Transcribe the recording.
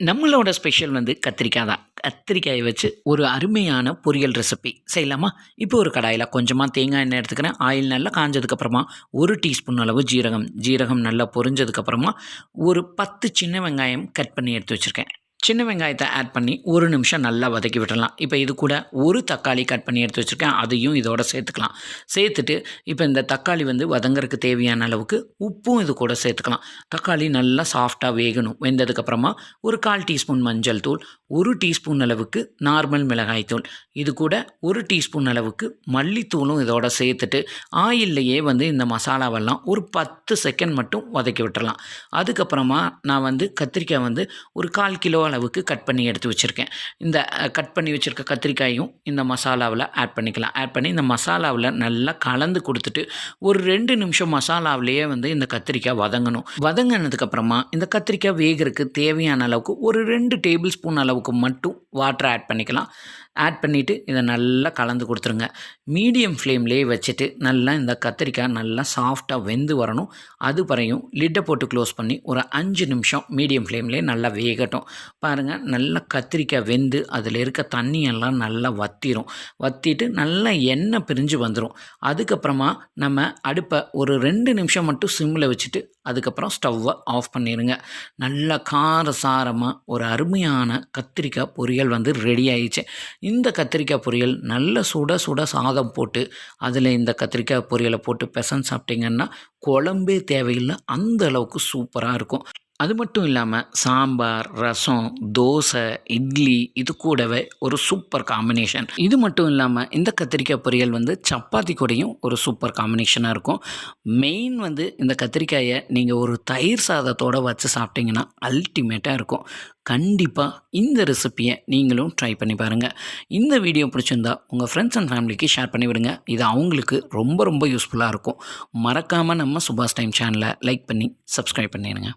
நம்மளோட ஸ்பெஷல் வந்து கத்திரிக்காய் தான். கத்திரிக்காயை வச்சு ஒரு அருமையான பொரியல் ரெசிபி செய்யலாமா? இப்போ ஒரு கடாயில் கொஞ்சமாக தேங்காய் எண்ணெய் எடுத்துக்கிறேன். ஆயில் நல்லா காஞ்சதுக்கப்புறமா ஒரு டீஸ்பூன் அளவு ஜீரகம். ஜீரகம் நல்லா பொரிஞ்சதுக்கப்புறமா ஒரு பத்து சின்ன வெங்காயம் கட் பண்ணி எடுத்து வச்சுருக்கேன். சின்ன வெங்காயத்தை ஆட் பண்ணி ஒரு நிமிஷம் நல்லா வதக்கி விட்டுடலாம். இப்போ இது கூட ஒரு தக்காளி கட் பண்ணி எடுத்து வச்சுருக்கேன். அதையும் இதோட சேர்த்துக்கலாம். சேர்த்துட்டு இப்போ இந்த தக்காளி வந்து வதங்கறதுக்கு தேவையான அளவுக்கு உப்பும் இது கூட சேர்த்துக்கலாம். தக்காளி நல்லா சாஃப்டாக வேகணும். வெந்ததுக்கப்புறமா ஒரு கால் டீஸ்பூன் மஞ்சள் தூள் ஒரு டீஸ்பூன் அளவுக்கு நார்மல் மிளகாய் தூள். இது கூட ஒரு டீஸ்பூன் அளவுக்கு மல்லித்தூளும் இதோட சேர்த்துட்டு ஆயில்லையே வந்து இந்த மசாலாவெல்லாம் ஒரு பத்து செகண்ட் மட்டும் வதக்கி விட்டுறலாம் அதுக்கப்புறமா நான் வந்து கத்திரிக்காய் வந்து ஒரு கால் கிலோ அளவுக்கு கட் பண்ணி எடுத்து வச்சுருக்கேன். இந்த கட் பண்ணி வச்சுருக்க கத்திரிக்காயும் இந்த மசாலாவில் ஆட் பண்ணிக்கலாம். ஆட் பண்ணி இந்த மசாலாவில் நல்லா கலந்து கொடுத்துட்டு ஒரு ரெண்டு நிமிஷம் மசாலாவிலேயே வந்து இந்த கத்திரிக்காய் வதங்கணும். வதங்கினதுக்கப்புறமா இந்த கத்திரிக்காய் வேகிறதுக்கு தேவையான அளவுக்கு ஒரு ரெண்டு டேபிள் ஸ்பூன் அளவுக்கு மட்டும் வாட்டர் ஆட் பண்ணிக்கலாம். ஆட் பண்ணிவிட்டு இதை நல்லா கலந்து கொடுத்துருங்க. மீடியம் ஃப்ளேம்லேயே வச்சுட்டு நல்லா இந்த கத்திரிக்காய் நல்லா சாஃப்டாக வெந்து வரணும். அது பறையும் லிட்டை போட்டு க்ளோஸ் பண்ணி ஒரு அஞ்சு நிமிஷம் மீடியம் ஃப்ளேம்லேயே நல்லா வேகட்டும். பாருங்கள் நல்லா கத்திரிக்காய் வெந்து அதில் இருக்க தண்ணியெல்லாம் நல்லா வத்திரும். வத்திட்டு நல்லா எண்ணெய் பிரிஞ்சு வந்துடும் அதுக்கப்புறமா நம்ம அடுப்பை ஒரு ரெண்டு நிமிஷம் மட்டும் சிம்மில் வச்சுட்டு அதுக்கப்புறம் ஸ்டவ்வை ஆஃப் பண்ணிடுங்க நல்லா கார சாரமாக ஒரு அருமையான கத்திரிக்காய் பொரியல் வந்து ரெடி ஆயிடுச்சு. இந்த கத்திரிக்காய் பொரியல் நல்ல சுட சுட சாதம் போட்டு அதில் இந்த கத்திரிக்காய் பொரியலை போட்டு பெசன் சாப்பிட்டீங்கன்னா குழம்பே தேவையில்லை அந்த அளவுக்கு சூப்பராக இருக்கும். அது மட்டும் இல்லாமல் சாம்பார் ரசம் தோசை இட்லி இது கூடவே ஒரு சூப்பர் காம்பினேஷன் இது மட்டும் இல்லாமல் இந்த கத்திரிக்காய் பொரியல் வந்து சப்பாத்தி கூடையும் ஒரு சூப்பர் காம்பினேஷனாக இருக்கும். மெயின் வந்து இந்த கத்திரிக்காயை நீங்கள் ஒரு தயிர் சாதத்தோடு வச்சு சாப்பிட்டீங்கன்னா அல்டிமேட்டாக இருக்கும். கண்டிப்பாக இந்த ரெசிப்பியை நீங்களும் ட்ரை பண்ணி பாருங்கள் இந்த வீடியோ பிடிச்சிருந்தா உங்கள் ஃப்ரெண்ட்ஸ் அண்ட் ஃபேமிலிக்கு ஷேர் பண்ணி விடுங்க. இது அவங்களுக்கு ரொம்ப ரொம்ப யூஸ்ஃபுல்லாக இருக்கும். மறக்காமல் நம்ம சுபாஷ் டைம் சேனலை லைக் பண்ணி சப்ஸ்கிரைப் பண்ணிடுங்க.